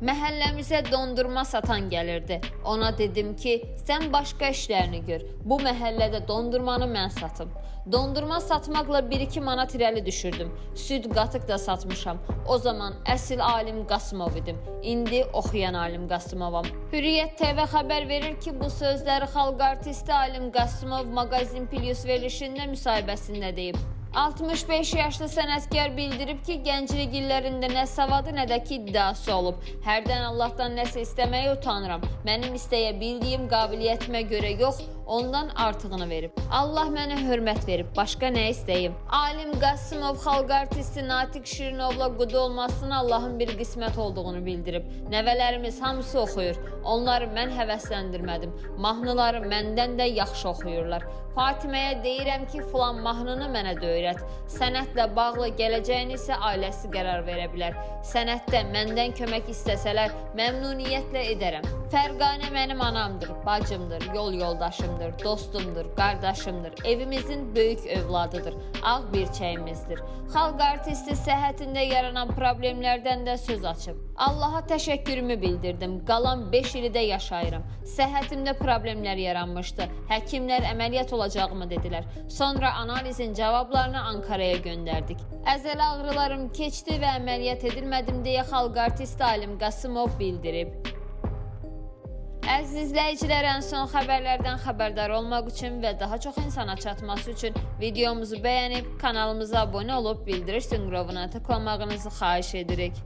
Məhəlləmizə dondurma satan gəlirdi. Ona dedim ki, sən başqa işlərini gör. Bu məhəllədə dondurmanı mən satım. Dondurma satmaqla 1-2 manat irəli düşürdüm. Süd qatıq da satmışam. O zaman əsl alim Qasımov idim. İndi oxuyan alim Qasımovam. Hürriyyət TV xəbər verir ki, bu sözləri xalq artisti alim Qasımov Maqazin Plus verilişində müsahibəsində deyib. 65 yaşlı sənətkar bildirib ki, gənclik illərində nə savadı, nə də ki iddiası olub. Hərdən Allahdan nəsə istəməyə utanıram. Mənim istəyə bildiyim qabiliyyətimə görə yox, ondan artığını verib. Allah mənə hörmət verib, başqa nə istəyim? Alim Qasımov xalq artisti Natiq Şirinovla qudu olmasını Allahın bir qismət olduğunu bildirib. Nəvələrimiz hamısı oxuyur. Onları mən həvəsləndirmədim. Mahnıları məndən də yaxşı oxuyurlar. Fatiməyə deyirəm ki, filan mahnını mənə də öyrət. Sənətlə bağlı gələcəyini isə ailəsi qərar verə bilər. Sənətdə məndən kömək istəsələr, məmnuniyyətlə edərəm. Fərqanə mənim anamdır, bacımdır, yol yoldaşımdır, dostumdur, qardaşımdır, evimizin böyük övladıdır, ağ birçəyimizdir. Xalq artisti səhhətində yaranan problemlərdən də söz açıb. Allaha təşəkkürümü bildirdim. Qalan 5 ili də yaşayıram. Səhhətimdə problemlər yaranmışdı. Həkimlər əməliyyat olacağımı dedilər. Sonra analizin cavablarını Ankaraya göndərdik. Əzəl ağrılarım keçdi və əməliyyat edilmədim deyə xalq artisti Alim Qasımov bildirib. Əziz izləyicilər, ən son xəbərlərdən xəbərdar olmaq üçün və daha çox insana çatması üçün videomuzu bəyənib kanalımıza abunə olub bildiriş zınqrovuna tıklamağınızı xahiş edirik.